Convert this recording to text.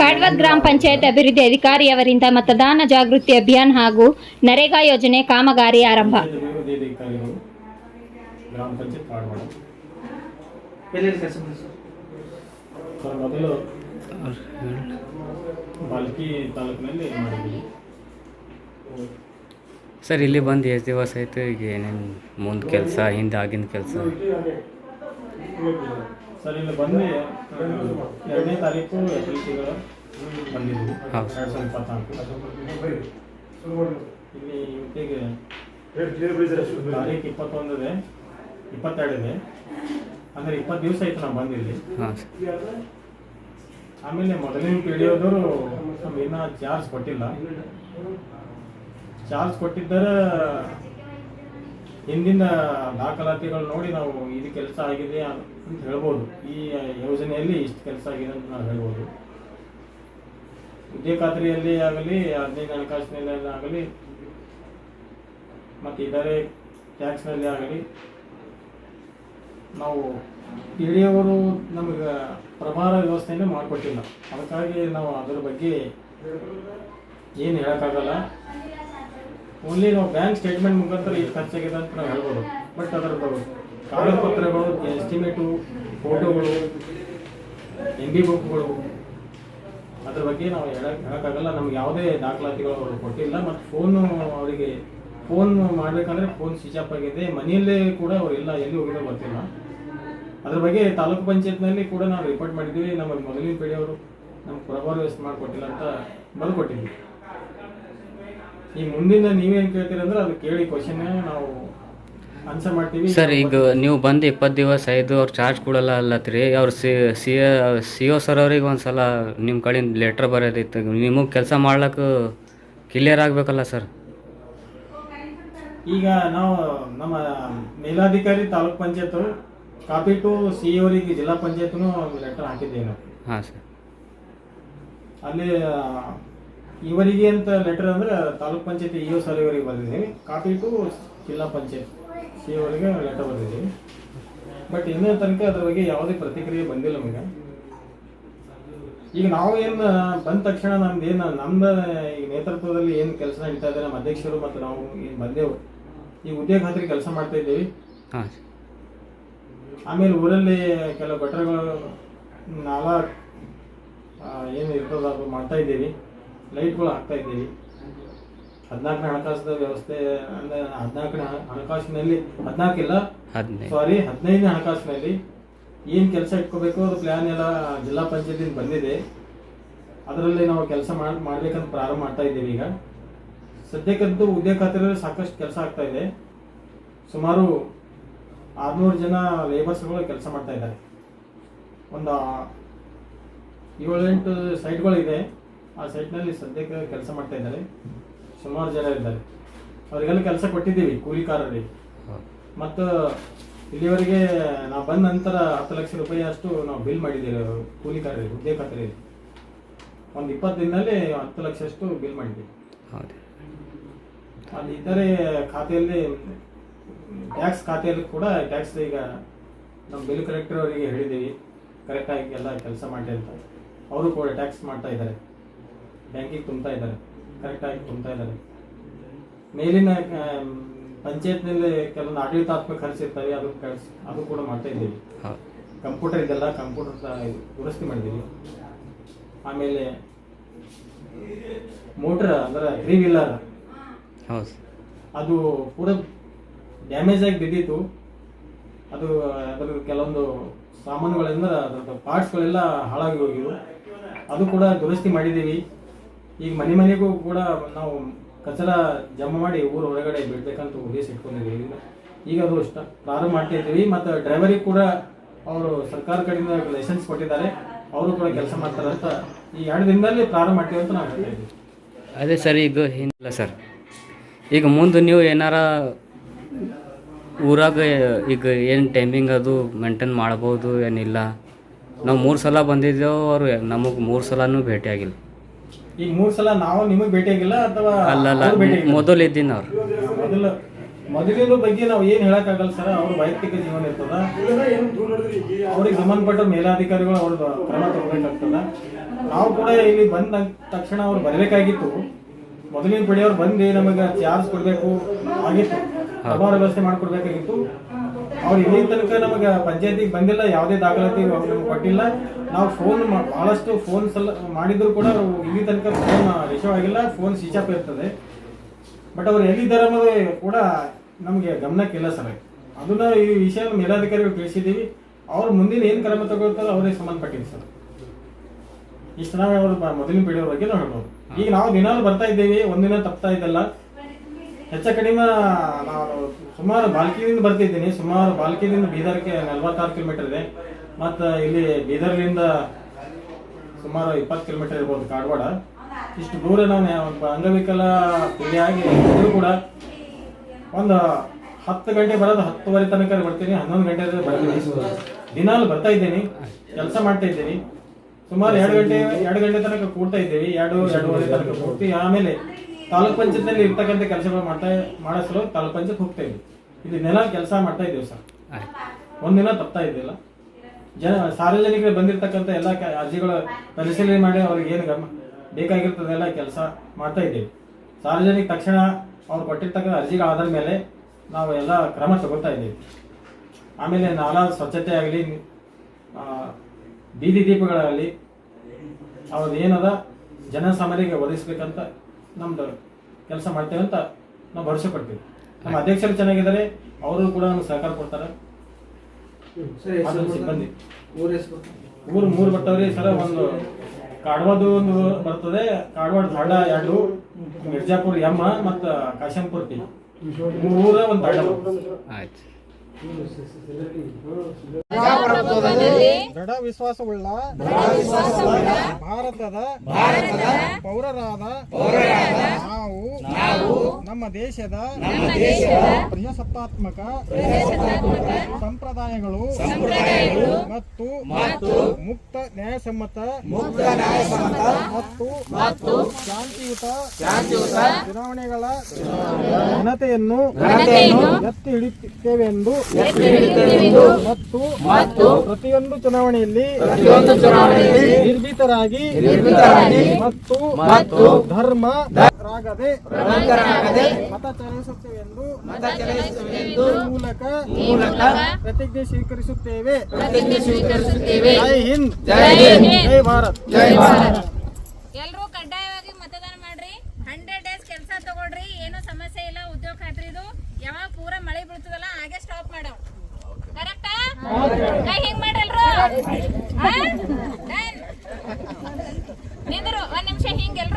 ಕಾಡ್ವದ್ ಗ್ರಾಮ ಪಂಚಾಯತ್ ಅಭಿವೃದ್ಧಿ ಅಧಿಕಾರಿಯವರಿಂದ ಮತದಾನ ಜಾಗೃತಿ ಅಭಿಯಾನ ಹಾಗೂ ನರೇಗಾ ಯೋಜನೆ ಕಾಮಗಾರಿ ಆರಂಭ. ಪಂಚಾಯತ್ ಅಭಿವೃದ್ಧಿ ಅಧಿಕಾರಿಗಳು ಗ್ರಾಮ ಪಂಚಾಯತ್ ಕಾಡ್ವಾಡ ಎಲ್ಲೆಲ್ಲಿ ಸರ್? ಸರ್ ಮೊದಲು ಬಾಲ್ಕಿ ತಾಲೂಕಿನಲ್ಲಿ ಸರ್ ಇಲ್ಲಿ ಬಂದು ಎಷ್ಟು ದಿವಸ ಆಯ್ತು? ಈಗ ಏನೇನು ಮುಂದೆ ಕೆಲಸ ಹಿಂದೆ ಆಗಿನ ಕೆಲಸ? ಸರ್ ಇಲ್ಲಿ ಬಂದು ಎರಡನೇ ತಾರೀಕು ಏಪ್ರಿಲ್ ತಿಂಗಳ ಬಂದಿದ್ದೀವಿ. ಎರಡು ಸಾವಿರದ ಇಪ್ಪತ್ನಾಲ್ಕು. ಇಲ್ಲಿ ಇವತ್ತಿಗೆ ತಾರೀಕು ಇಪ್ಪತ್ತೊಂದಿದೆ ಇಪ್ಪತ್ತೆರಡಿದೆ ಅಂದರೆ ಇಪ್ಪತ್ತು ದಿವಸ ಆಯ್ತು ನಾವು ಬಂದಿಲ್ಲಿ. ಆಮೇಲೆ ಮೊದಲಿನ ಪೀಡಿಯೋದವರು ನಮ್ಗೆ ಇನ್ನೂ ಚಾರ್ಜ್ ಕೊಟ್ಟಿಲ್ಲ. ಚಾರ್ಜ್ ಕೊಟ್ಟಿದ್ದರೆ ಹಿಂದಿನ ದಾಖಲಾತಿಗಳು ನೋಡಿ ನಾವು ಇದು ಕೆಲಸ ಆಗಿದೆ ಅಂತ ಹೇಳ್ಬೋದು. ಈ ಯೋಜನೆಯಲ್ಲಿ ಇಷ್ಟು ಕೆಲಸ ಆಗಿದೆ ಅಂತ ನಾವು ಹೇಳ್ಬೋದು. ಉದ್ಯೋಗ ಖಾತ್ರಿಯಲ್ಲಿ ಆಗಲಿ ಹದಿನೈದು ಹಣಕಾಸಿನಲ್ಲಿ ಆಗಲಿ, ಮತ್ತು ಇತರೆ ಟ್ಯಾಕ್ಸ್ನಲ್ಲಿ ಆಗಲಿ, ನಾವು ತಿಳಿಯವರು ನಮಗೆ ಪ್ರಭಾರ ವ್ಯವಸ್ಥೆಯನ್ನು ಮಾಡಿಕೊಟ್ಟಿಲ್ಲ. ಅದಕ್ಕಾಗಿ ನಾವು ಅದರ ಬಗ್ಗೆ ಏನು ಹೇಳೋಕ್ಕಾಗಲ್ಲ. ಓನ್ಲಿ ನಾವು ಬ್ಯಾಂಕ್ ಸ್ಟೇಟ್ಮೆಂಟ್ ಮುಖಾಂತರ ಇದು ಖರ್ಚಾಗಿದೆ ಅಂತ ನಾವು ಹೇಳ್ಬೋದು. ಬಟ್ ಅದರದ್ದು ಕಾಗದ ಪತ್ರಗಳು ಎಸ್ಟಿಮೇಟು ಫೋಟೋಗಳು ಎಂ ಬಿ ಬುಕ್ಗಳು ಅದ್ರ ಬಗ್ಗೆ ನಾವು ಹೇಳಕ್ ಹೇಳೋಕ್ಕಾಗಲ್ಲ. ನಮ್ಗೆ ಯಾವುದೇ ದಾಖಲಾತಿಗಳು ಅವರು ಕೊಟ್ಟಿಲ್ಲ. ಮತ್ತು ಫೋನು ಅವರಿಗೆ ಫೋನ್ ಮಾಡಬೇಕಂದ್ರೆ ಫೋನ್ ಸ್ವಿಚ್ ಆಫ್ ಆಗಿದೆ. ಮನೆಯಲ್ಲೇ ಕೂಡ ಅವ್ರು ಇಲ್ಲ, ಎಲ್ಲಿ ಹೋಗಿದ್ರು ಗೊತ್ತಿಲ್ಲ. ಅದ್ರ ಬಗ್ಗೆ ತಾಲೂಕು ಪಂಚಾಯತ್ನಲ್ಲಿ ಕೂಡ ನಾವು ರಿಪೋರ್ಟ್ ಮಾಡಿದ್ದೀವಿ. ನಮ್ಮ ಮೊದಲಿನ ಪೀಳಿಯವರು ನಮ್ಗೆ ಪ್ರಭಾವ ವ್ಯವಸ್ಥೆ ಮಾಡಿಕೊಟ್ಟಿಲ್ಲ ಅಂತ ಬರೆದು ಕೊಟ್ಟಿದ್ವಿ ಈ ಮುಂದಿನ ನೀವೇನ್ ಕೇಳ್ತೀರಂದ್ರೆ ಅದು ಕೇಳಿ ಕ್ವಶನ್ ನಾವು ಆನ್ಸರ್ ಮಾಡ್ತೀವಿ. ಸರ್ ಈಗ ನೀವು ಬಂದು ಇಪ್ಪತ್ತು ದಿವಸ ಐದು ಅವ್ರು ಚಾರ್ಜ್ ಕೊಡಲ್ಲ ಅಲ್ಲತ್ರಿ. ಅವ್ರು C C C O sir ಅವ್ರಿಗೆ ಒಂದು ಸಲ ನಿಮ್ಮ ಕಡೆಯಿಂದ ಲೆಟ್ರ್ ಬರೋದಿತ್ತು. ನಿಮಗೆ ಕೆಲಸ ಮಾಡ್ಲಿಕ್ಕೆ ಕ್ಲಿಯರ್ ಆಗಬೇಕಲ್ಲ ಸರ್ ಈಗ ನಾವು ನಮ್ಮ ಮೇಲಾಧಿಕಾರಿ taluk panchayat copy to C ಅವರಿಗೆ ಜಿಲ್ಲಾ ಪಂಚಾಯತ್ನು ಲೆಟರ್ ಹಾಕಿದ್ದೇವೆ ನಾವು. ಹಾಂ ಸರ್ ಅಲ್ಲಿ ಇವರಿಗೆ ಅಂತ ಲೆಟರ್ ಅಂದ್ರೆ ತಾಲೂಕ್ ಪಂಚಾಯತ್ ಇ ಸರ್ ಇವರಿಗೆ ಬರೆದಿದ್ದೀವಿ. Copy to zilla panchayat C ಅವರಿಗೆ ಲೆಟರ್ ಬರೆದಿದ್ದೀವಿ. ಬಟ್ ಇನ್ನೇ ತನಕ ಅದ್ರ ಬಗ್ಗೆ ಯಾವುದೇ ಪ್ರತಿಕ್ರಿಯೆ ಬಂದಿಲ್ಲ ನಮಗೆ. ಈಗ ನಾವು ಏನು ಬಂದ ತಕ್ಷಣ ನಮ್ದು ಏನು ನಮ್ಮ ಈ ನೇತೃತ್ವದಲ್ಲಿ ಏನು ಕೆಲಸ ನಡೀತಾ ಇದೆ ನಮ್ಮ ಅಧ್ಯಕ್ಷರು ಮತ್ತು ನಾವು ಏನು ಬಂದೆವು ಈ ಉದ್ಯೋಗ ಖಾತ್ರಿ ಕೆಲಸ ಮಾಡ್ತಾ ಇದ್ದೀವಿ. ಆಮೇಲೆ ಊರಲ್ಲಿ ಕೆಲವು ಗಟ್ಟರಗಳು ನಾಲ್ಕು ಏನು ಇರ್ತದ ಅದು ಮಾಡ್ತಾ ಇದ್ದೀವಿ. ಲೈಟ್ಗಳು ಹಾಕ್ತಾ ಇದ್ದೀವಿ. ಹದಿನಾಲ್ಕನೇ ಹಣಕಾಸಿನ ವ್ಯವಸ್ಥೆ ಅಂದ್ರೆ ಹದಿನಾಲ್ಕನೇ ಹಣಕಾಸಿನಲ್ಲಿ ಹದಿನಾಲ್ಕಿಲ್ಲ ಇಲ್ಲ. ಸಾರಿ ಹದಿನೈದನೇ ಹಣಕಾಸಿನಲ್ಲಿ ಏನು ಕೆಲಸ ಇಟ್ಕೋಬೇಕು ಅದು ಪ್ಲ್ಯಾನ್ ಎಲ್ಲ ಜಿಲ್ಲಾ ಪಂಚಾಯತಿಂದ ಬಂದಿದೆ. ಅದರಲ್ಲಿ ನಾವು ಕೆಲಸ ಮಾಡಿ ಮಾಡ್ಬೇಕಂತ ಪ್ರಾರಂಭ ಮಾಡ್ತಾ ಇದ್ದೀವಿ ಈಗ. ಸದ್ಯಕ್ಕಂತೂ ಉದ್ಯೋಗ ಖಾತ್ರಿಯಲ್ಲಿ ಸಾಕಷ್ಟು ಕೆಲಸ ಆಗ್ತಾ ಇದೆ. ಸುಮಾರು ಆರುನೂರು ಜನ ಲೇಬರ್ಸ್ಗಳು ಕೆಲಸ ಮಾಡ್ತಾ ಇದ್ದಾರೆ. ಒಂದು ಏಳೆಂಟು ಸೈಟ್ಗಳಿದೆ ಆ ಸೈಟ್ನಲ್ಲಿ ಸದ್ಯಕ್ಕೆ ಕೆಲಸ ಮಾಡ್ತಾ ಇದ್ದಾರೆ. ಸುಮಾರು ಜನ ಇದ್ದಾರೆ. ಅವರಿಗೆಲ್ಲ ಕೆಲಸ ಕೊಟ್ಟಿದ್ದೀವಿ ಕೂಲಿಕಾರರಿಗೆ. ಮತ್ತು ಇಲ್ಲಿವರೆಗೆ ನಾವು ಬಂದ ನಂತರ ಹತ್ತು ಲಕ್ಷ ರೂಪಾಯಿ ಅಷ್ಟು ನಾವು ಬಿಲ್ ಮಾಡಿದ್ದೀವಿ ಕೂಲಿಕಾರರಿಗೆ ಉದ್ಯೋಗ ಖಾತ್ರಿಯಲ್ಲಿ ಒಂದು ಇಪ್ಪತ್ತು ದಿನದಲ್ಲಿ ಹತ್ತು ಲಕ್ಷ ಅಷ್ಟು ಬಿಲ್ ಮಾಡಿದ್ದೀವಿ. ಅಲ್ಲಿ ಇತರೆ ಖಾತೆಯಲ್ಲಿ ಟ್ಯಾಕ್ಸ್ ಖಾತೆಯಲ್ಲಿ ಕೂಡ ಟ್ಯಾಕ್ಸ್ ಈಗ ನಮ್ಮ ಬಿಲ್ ಕಲೆಕ್ಟರ್ ಅವರಿಗೆ ಹೇಳಿದ್ದೀವಿ. ಕರೆಕ್ಟಾಗಿ ಎಲ್ಲ ಕೆಲಸ ಮಾಡಿ ಅಂತ. ಅವರು ಕೂಡ ಟ್ಯಾಕ್ಸ್ ಮಾಡ್ತಾ ಇದ್ದಾರೆ. ಬ್ಯಾಂಕಿಗೆ ತುಂಬ್ತಾ ಇದ್ದಾರೆ. ಕರೆಕ್ಟಾಗಿ ತುಂಬ್ತಾ ಇದ್ದಾರೆ. ಮೇಲಿನ ಪಂಚಾಯತ್ನಲ್ಲಿ ಕೆಲವೊಂದು ಆಡಳಿತಾತ್ಮಕ ಖರ್ಚು ಇರ್ತವೆ ಅದು ಅದು ಕೂಡ ಮಾಡ್ತಾ ಇದ್ದೀವಿ. ಕಂಪ್ಯೂಟರ್ ಇದೆಲ್ಲ ಕಂಪ್ಯೂಟರ್ ದುರಸ್ತಿ ಮಾಡಿದ್ದೀವಿ. ಆಮೇಲೆ ಮೋಟ್ರ್ ಅಂದ್ರೆ ತ್ರೀ ವೀಲರ್ ಅದು ಪೂರ ಡ್ಯಾಮೇಜ್ ಆಗಿ ಬಿದ್ದಿತ್ತು. ಅದು ಅದರ ಕೆಲವೊಂದು ಸಾಮಾನುಗಳಿಂದ ಅದರ ಪಾರ್ಟ್ಸ್ಗಳೆಲ್ಲ ಹಾಳಾಗಿ ಹೋಗಿವು ಅದು ಕೂಡ ದುರಸ್ತಿ ಮಾಡಿದ್ದೀವಿ. ಈಗ ಮನೆ ಮನೆಗೂ ಕೂಡ ನಾವು ಕಚರ ಜಮಾ ಮಾಡಿ ಊರ ಹೊರಗಡೆ ಬಿಡ್ಬೇಕಂತ ಉದ್ದೇಶ ಇಟ್ಕೊಂಡಿದ್ದೀವಿ. ಈಗ ಅದು ಇಷ್ಟ ಪ್ರಾರಂಭ ಮಾಡ್ತಾ ಇದ್ದೀವಿ. ಮತ್ತು ಡ್ರೈವರಿಗೆ ಕೂಡ ಅವರು ಸರ್ಕಾರ ಕಡೆಯಿಂದ ಲೈಸೆನ್ಸ್ ಕೊಟ್ಟಿದ್ದಾರೆ. ಅವರು ಕೂಡ ಕೆಲಸ ಮಾಡ್ತಾರೆ ಅಂತ ಈ ಎರಡು ದಿನದಲ್ಲಿ ಪ್ರಾರಂಭ ಮಾಡ್ತೀವಿ ಅಂತ ನಾವು ಹೇಳ್ತಾ ಇದ್ದೀವಿ. ಅದೇ ಸರ್ ಈಗ ಹಿಂದಿಲ್ಲ ಸರ್. ಈಗ ಮುಂದೆ ನೀವು ಏನಾರ ಊರಾಗ ಈಗ ಏನು ಟೈಮಿಂಗ್ ಅದು ಮೇಂಟೈನ್ ಮಾಡ್ಬೋದು ಏನಿಲ್ಲ? ನಾವು ಮೂರು ಸಲ ಬಂದಿದ್ದೇವೆ, ಅವರು ನಮಗೆ ಮೂರು ಸಲನೂ ಭೇಟಿಯಾಗಿಲ್ಲ ಈಗ ಮೂರ್ ಸಲ ನಾವು ನಿಮಗೆ ಭೇಟಿಯಾಗಿಲ್ಲ ಅಥವಾ ಅಲ್ಲಲ್ಲ ಮೊದಲು ಇದ್ದೀನಿ ಅವ್ರು. ಮೊದಲು ಮೊದಲಿನ ಬಗ್ಗೆ ನಾವು ಏನು ಹೇಳಕ್ಕಾಗಲ್ಲ ಸರ್ ಅವ್ರ ವೈಯಕ್ತಿಕ ಜೀವನ ಇರ್ತದ. ಅವ್ರಿಗೆ ಸಂಬಂಧಪಟ್ಟ ಮೇಲಾಧಿಕಾರಿಗಳು ಅವ್ರ ಕ್ರಮ ತಗೋಬೇಕಾಗ್ತದ. ನಾವು ಕೂಡ ಇಲ್ಲಿ ಬಂದ ತಕ್ಷಣ ಅವ್ರು ಬರಬೇಕಾಗಿತ್ತು. ಮೊದಲಿನ ಪಡೆಯವ್ರು ಬಂದು ನಮಗೆ ಚಾರ್ಜ್ ಕೊಡಬೇಕು ಆಗಿತ್ತು. ವ್ಯವಸ್ಥೆ ಮಾಡಿಕೊಡ್ಬೇಕಾಗಿತ್ತು. ಅವ್ರು ಇಲ್ಲಿ ತನಕ ನಮಗೆ ಪಂಚಾಯತಿಗೆ ಬಂದಿಲ್ಲ, ಯಾವುದೇ ದಾಖಲಾತಿ ನಮ್ಗೆ ಕೊಟ್ಟಿಲ್ಲ. ನಾವು ಫೋನ್ ಭಾಳಷ್ಟು ಫೋನ್ ಸಲ ಮಾಡಿದ್ರು ಕೂಡ ನಾವು ಇಲ್ಲಿ ತನಕ ಫೋನ್ ರಿಸೀವ್ ಆಗಿಲ್ಲ ಫೋನ್ ಸ್ವಿಚ್ ಆಫ್ ಇರ್ತದೆ. ಬಟ್ ಅವ್ರು ಎಲ್ಲಿದ್ದಾರೆ ಅನ್ನೋದೇ ಕೂಡ ನಮಗೆ ಗಮನಕ್ಕಿಲ್ಲ ಸರ್. ಅದನ್ನ ಈ ವಿಷಯ ಮೇಲಾಧಿಕಾರಿಗಳು ತಿಳಿಸಿದ್ದೀವಿ. ಅವ್ರು ಮುಂದಿನ ಏನು ಕ್ರಮ ತಗೊಳ್ತಾರೋ ಅವ್ರಿಗೆ ಸಂಬಂಧಪಟ್ಟಿದೆ ಸರ್. ಇಷ್ಟು ನಾವು ಅವ್ರ ಮೊದಲಿನ ಪೀಳಿಗೆ ಬಗ್ಗೆ ನಾವು ಹೇಳ್ಬೋದು ಈಗ ನಾವು ದಿನಾಲು ಬರ್ತಾ ಇದ್ದೇವೆ, ಒಂದಿನ ತಪ್ತಾ ಇದ್ದಲ್ಲ. ಹೆಚ್ಚ ಕಡಿಮೆ, ನಾನು ಸುಮಾರು ಬಾಲ್ಕಿದಿಂದ ಬರ್ತಿದ್ದೀನಿ. ಸುಮಾರು ಬಾಲ್ಕಿಯಿಂದ ಬೀದರ್ಗೆ ನಲ್ವತ್ತಾರು ಕಿಲೋಮೀಟರ್ ಇದೆ. ಮತ್ತು ಇಲ್ಲಿ ಬೀದರ್ಲಿಂದ ಸುಮಾರು ಇಪ್ಪತ್ತು ಕಿಲೋಮೀಟರ್ ಇರ್ಬೋದು ಕಾರವಾಡ ಇಷ್ಟು ದೂರ ನಾನು ಒಬ್ಬ ಅಂಗವಿಕಲ ಪೀಳಿಯಾಗಿ ಇದ್ರೂ ಕೂಡ ಒಂದು ಹತ್ತು ಗಂಟೆ ಬರೋದು ಹತ್ತುವರೆ ತನಕ ಬರ್ತೀನಿ. ಹನ್ನೊಂದು ಗಂಟೆ ಬರ್ತೀನಿ. ದಿನಾಲು ಬರ್ತಾ ಇದ್ದೀನಿ. ಕೆಲಸ ಮಾಡ್ತಾ ಇದ್ದೀನಿ. ಸುಮಾರು ಎರಡು ಗಂಟೆ ಎರಡು ಗಂಟೆ ತನಕ ಕೂಡ್ತಾ ಇದ್ದೀವಿ. ಎರಡು, ಎರಡೂವರೆ ತನಕ ಕೂಡ್ತೀವಿ. ಆಮೇಲೆ ತಾಲೂಕ್ ಪಂಚಾಯತ್ನಲ್ಲಿ ಇರ್ತಕ್ಕಂಥ ಕೆಲಸಗಳು ಮಾಡ್ತಾ ಮಾಡಿಸಲು ತಾಲೂಕ್ ಪಂಚಾಯತ್ ಹೋಗ್ತಾ ಇದ್ವಿ ಇದನ್ನೆಲ್ಲ ಕೆಲಸ ಮಾಡ್ತಾ ಇದ್ದೀವಿ ಸರ್. ಒಂದಿನ ತಪ್ತಾ ಇದ್ದಿಲ್ಲ. ಜನ ಸಾರ್ವಜನಿಕರು ಬಂದಿರತಕ್ಕಂಥ ಎಲ್ಲ ಅರ್ಜಿಗಳು ಪರಿಶೀಲನೆ ಮಾಡಿ ಅವ್ರಿಗೆ ಏನು ಗಮ ಬೇಕಾಗಿರ್ತದೆಲ್ಲ ಕೆಲಸ ಮಾಡ್ತಾ ಇದ್ದೀವಿ. ಸಾರ್ವಜನಿಕ ತಕ್ಷಣ ಅವ್ರು ಕೊಟ್ಟಿರ್ತಕ್ಕಂಥ ಅರ್ಜಿಗಳ ಆಧಾರ ಮೇಲೆ ನಾವು ಎಲ್ಲ ಕ್ರಮ ತಗೊಳ್ತಾ ಇದ್ದೀವಿ. ಆಮೇಲೆ ನಾಲಾ ಸ್ವಚ್ಛತೆ ಆಗಲಿ ಬೀದಿ ದೀಪಗಳಾಗಲಿ ಅವ್ರದ್ದು ಏನದ ಜನಸಾಮಾನ್ಯರಿಗೆ ಒದಗಿಸ್ಬೇಕಂತ ನಮ್ದು ಕೆಲಸ ಮಾಡ್ತೇವೆ ಅಂತ ನಾವು ಭರವಸೆ ಕೊಡ್ತೀವಿ. ನಮ್ಮ ಅಧ್ಯಕ್ಷರು ಚೆನ್ನಾಗಿದ್ದಾರೆ ಅವರು ಕೂಡ ನಮ್ಗೆ ಸಹಕಾರ ಕೊಡ್ತಾರೆ. ಅದು ಸಿಬ್ಬಂದಿ. ಊರ ಮೂರು ಬರ್ತಾವ್ರಿ ಸರ ಒಂದು ಕಾಡ್ವಾದು ಒಂದು ಬರ್ತದೆ ಕಾಡವಾಡ ಹಳ್ಳ ಎರಡು ಮಿರ್ಜಾಪುರ್ ಎಮ್ಮ ಮತ್ತು ಕಾಶಂಪುರ್ ಟಿ. ಮೂರು ಊರ ಒಂದು ಹಳ್ಳ ಆಯ್ತು ದೃಢ ವಿಶ್ವಾಸವುಳ್ಳ ಭಾರತದ ಪೌರರಾದ ನಾವು ನಮ್ಮ ದೇಶದ ಪ್ರಜಾಸತ್ತಾತ್ಮಕ ಸಂಪ್ರದಾಯಗಳು ಮತ್ತು ಮುಕ್ತ ನ್ಯಾಯಸಮ್ಮತ ಮತ್ತು ಶಾಂತಿಯುತ ಚುನಾವಣೆಗಳ ಘನತೆಯನ್ನು ಎತ್ತಿ ಹಿಡಿಯುತ್ತೇವೆ ಎಂದು ಮತ್ತು ಮತ್ತು ಪ್ರತಿಯೊಂದು ಚುನಾವಣೆಯಲ್ಲಿ ನಿರ್ಭೀತರಾಗಿ ಮತ್ತು ಮತ್ತು ಧರ್ಮ ರಾಗದೆ ಮತ ಚಲಾಯಿಸುತ್ತೇವೆ ಎಂದು ಮೂಲಕ ಮೂಲಕ ಪ್ರತಿಜ್ಞೆ ಸ್ವೀಕರಿಸುತ್ತೇವೆ. ಪ್ರತಿಜ್ಞೆ ಸ್ವೀಕರಿಸುತ್ತೇವೆ. ಜೈ ಹಿಂದ್. ಜೈ ಜೈ ಭಾರತ್. ಎಲ್ರೂ ಕಡ್ಡಾಯವಾಗಿ ಮತದಾನ